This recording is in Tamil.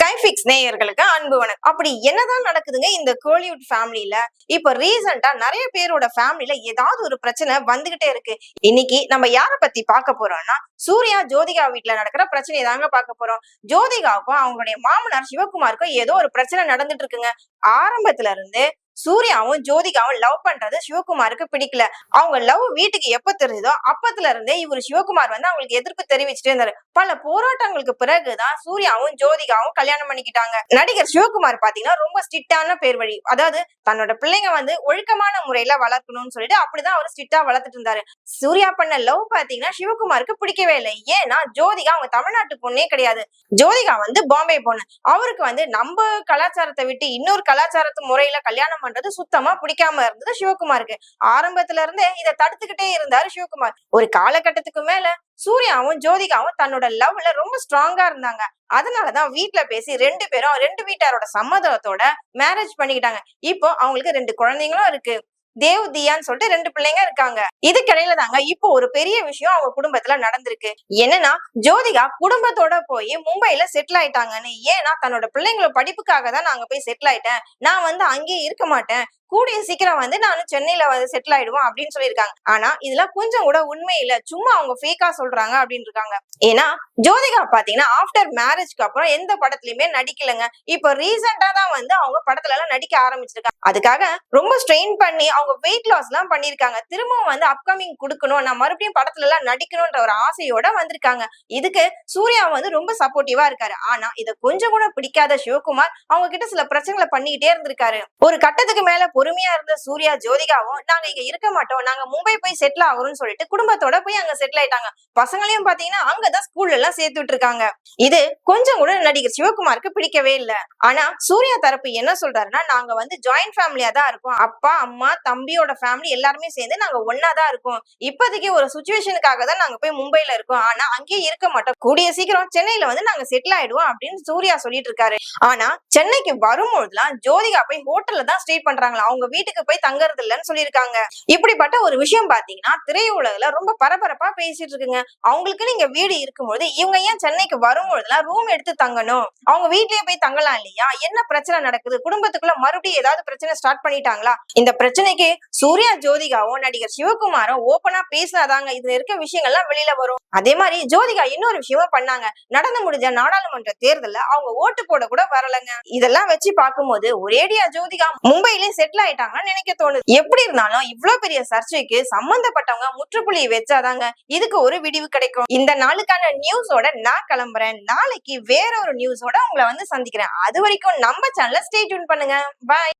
ஸ்கைஃபிக்ஸ் நேயர்களுக்கு அன்பு வணக்கம். அப்படி என்னதான் நடக்குதுங்க இந்த கோலிவுட் ஃபேமிலியில இப்ப ரீசெண்டா நிறைய பேரோட ஃபேமிலில ஏதாவது ஒரு பிரச்சனை வந்துகிட்டே இருக்கு. இன்னைக்கு நம்ம யார பத்தி பார்க்க போறோம்னா சூர்யா ஜோதிகா வீட்ல நடக்கிற பிரச்சனையை தாங்க பார்க்க போறோம். ஜோதிகாவுக்கும் அவங்களுடைய மாமனார் சிவகுமாருக்கும் ஏதோ ஒரு பிரச்சனை நடந்துட்டு இருக்குங்க. ஆரம்பத்துல இருந்து சூர்யாவும் ஜோதிகாவும் லவ் பண்றது சிவகுமாருக்கு பிடிக்கல. அவங்க லவ் வீட்டுக்கு எப்ப தெரிஞ்சதோ அப்பத்துல இருந்தே இவர் சிவகுமார் வந்து அவங்களுக்கு எதிர்ப்பு தெரிவிச்சுட்டே இருந்தாரு. பல போராட்டங்களுக்கு பிறகுதான் சூர்யாவும் ஜோதிகாவும் கல்யாணம் பண்ணிக்கிட்டாங்க. நடிகர் சிவகுமார் பாத்தீங்கன்னா ரொம்ப ஸ்ட்ரிக்டான பேர் வழி. அதாவது தன்னோட பிள்ளைங்க வந்து ஒழுக்கமான முறையில வளர்க்கணும்னு சொல்லிட்டு அப்படிதான் அவர் ஸ்ட்ரிக்டா வளர்த்துட்டு இருந்தாரு. சூர்யா பண்ண லவ் பாத்தீங்கன்னா சிவகுமாருக்கு பிடிக்கவே இல்லை. ஏன்னா ஜோதிகா அவங்க தமிழ்நாட்டு பொண்ணே கிடையாது. ஜோதிகா வந்து பாம்பே பொண்ணு. அவருக்கு வந்து நம்ம கலாச்சாரத்தை விட்டு இன்னொரு கலாச்சாரத்து முறையில கல்யாணம் பண்றது சுத்தமா பிடிக்காம இருந்தது சிவகுமாருக்கு. ஆரம்பத்துல இருந்தே இதை தடுத்துக்கிட்டே இருந்தாரு சிவகுமார். ஒரு காலகட்டத்துக்கு மேல சூர்யாவும் ஜோதிகாவும் தன்னோட லவ்ல ரொம்ப ஸ்ட்ராங்கா இருந்தாங்க. அதனாலதான் வீட்டுல பேசி ரெண்டு பேரும் ரெண்டு வீட்டாரோட சம்மதத்தோட மேரேஜ் பண்ணிக்கிட்டாங்க. இப்போ அவங்களுக்கு ரெண்டு குழந்தைங்களும் இருக்கு. தேவ் தியான்னு சொல்லிட்டு ரெண்டு பிள்ளைங்க இருக்காங்க. இதுக்கிடையில தாங்க இப்போ ஒரு பெரிய விஷயம் அவங்க குடும்பத்துல நடந்திருக்கு. என்னன்னா ஜோதிகா குடும்பத்தோட போய் மும்பைல செட்டில் ஆயிட்டாங்கன்னு. ஏன்னா தன்னோட பிள்ளைங்களோட படிப்புக்காக தான் நாங்க போய் செட்டில் ஆயிட்டேன். நான் வந்து அங்கேயே இருக்க மாட்டேன். கூடிய சீக்கிரம் வந்து நானும் சென்னையில வந்து செட்டில் ஆயிடுவோம் அப்படின்னு சொல்லியிருக்காங்க. ஆனா இதுல கொஞ்சம் கூட உண்மை இல்ல. சும்மா அவங்க ஃபேக்கா சொல்றாங்க அப்படின்னு இருக்காங்க ஏன்னா ஜோதிகா பாத்தீங்கன்னா ஆஃப்டர் மேரேஜ்க்கு அப்புறம் எந்த படத்துலயுமே நடிக்கலங்க. இப்போ ரீசெண்டா தான் வந்து அவங்க படத்துல எல்லாம் நடிக்க ஆரம்பிச்சிருக்காங்க. அதுக்காக ரொம்ப ஸ்ட்ரெயின் பண்ணி அவங்க வெயிட் லாஸ் எல்லாம் பண்ணிருக்காங்க திரும்பவும் வந்து அப்கமிங் கொடுக்கணும். நான் மறுபடியும் படத்துல எல்லாம் நடிக்கணும்ன்ற ஒரு ஆசையோட வந்திருக்காங்க. இதுக்கு சூர்யா வந்து ரொம்ப சப்போர்ட்டிவா இருக்காரு. ஆனா இதை கொஞ்சம் கூட பிடிக்காத சிவகுமார் அவங்க கிட்ட சில பிரச்சனைகளை பண்ணிக்கிட்டே இருந்திருக்காரு. ஒரு கட்டத்துக்கு மேல பொறுமையா இருந்த சூர்யா ஜோதிகாவும் நாங்க இங்க இருக்க மாட்டோம். நாங்க மும்பை போய் செட்டில் ஆகுறோம்னு சொல்லிட்டு குடும்பத்தோட போய் அங்க செட்டில் ஆயிட்டாங்க. பசங்களையும் பாத்தீங்கன்னா அங்கதான் ஸ்கூல்ல எல்லாம் சேர்த்து விட்டுருக்காங்க. இது கொஞ்சம் கூட நடிகர் சிவகுமாருக்கு பிடிக்கவே இல்லை. ஆனா சூர்யா தரப்பு என்ன சொல்றாருன்னா நாங்க வந்து ஜாயிண்ட் ஃபேமிலியா தான் இருக்கோம். அப்பா அம்மா தம்பியோட ஃபேமிலி எல்லாருமே சேர்ந்து நாங்க ஒன்னா தான் இருக்கும். இப்போதைக்கு ஒரு சுச்சுவேஷனுக்காக தான் நாங்க போய் மும்பைல இருக்கோம். ஆனா அங்கேயே இருக்க மாட்டோம். கூடிய சீக்கிரம் சென்னையில வந்து நாங்க செட்டில் ஆயிடுவோம் அப்படின்னு சூர்யா சொல்லிட்டு இருக்காரு. ஆனா சென்னைக்கு வரும்போதுலாம் ஜோதிகா போய் ஹோட்டல்ல தான் ஸ்டே பண்றாங்களா? அவங்க வீட்டுக்கு போய் தங்குறது இல்லைன்னு சொல்லியிருக்காங்க. இப்படிப்பட்ட ஒரு விஷயம் பாத்தீங்கன்னா திரையுலகில ரொம்ப பரபரப்பா பேசிட்டு இருக்குங்க. அவங்களுக்கு நீங்க வீடு இருக்கும்போது இவங்க ஏன் சென்னைக்கு வரும்பொழுதுலாம் ரூம் எடுத்து தங்கணும்? அவங்க வீட்லயே போய் தங்கலாம் இல்லையா? என்ன பிரச்சனை நடக்குது? குடும்பத்துக்குள்ள மறுபடியும் ஏதாவது பிரச்சனை ஸ்டார்ட் பண்ணிட்டாங்களா? இந்த பிரச்சனைக்கு சூர்யா ஜோதிகாவும் நடிகர் சிவகுமாரும் ஓப்பனா பேசினாதாங்க இதுல இருக்க விஷயங்கள்லாம் வெளியில வரும். அதே மாதிரி ஜோதிகா இன்னொரு விஷயமும் பண்ணாங்க. நடந்து முடிஞ்ச நாடாளுமன்ற தேர்தல்ல அவங்க ஓட்டு போட கூட வரலங்க. இதெல்லாம் வச்சு பார்க்கும்போது ஒரேடியா ஜோதிகா மும்பையிலேயே செட்டில் ஆயிட்டாங்கன்னு நினைக்க தோணுது. எப்படி இருந்தாலும் இவ்வளவு பெரிய சர்ச்சைக்கு சம்பந்தப்பட்டவங்க முற்றுப்புள்ளி வச்சாதாங்க இதுக்கு ஒரு விடிவு கிடைக்கும். இந்த நாளுக்கான நியூஸோட நான் கிளம்புறேன். நாளைக்கு வேற ஒரு நியூஸோட உங்களை வந்து சந்திக்கிறேன். அது வரைக்கும் நம்ம சேனல ஸ்டே டியூன் பண்ணுங்க. பாய்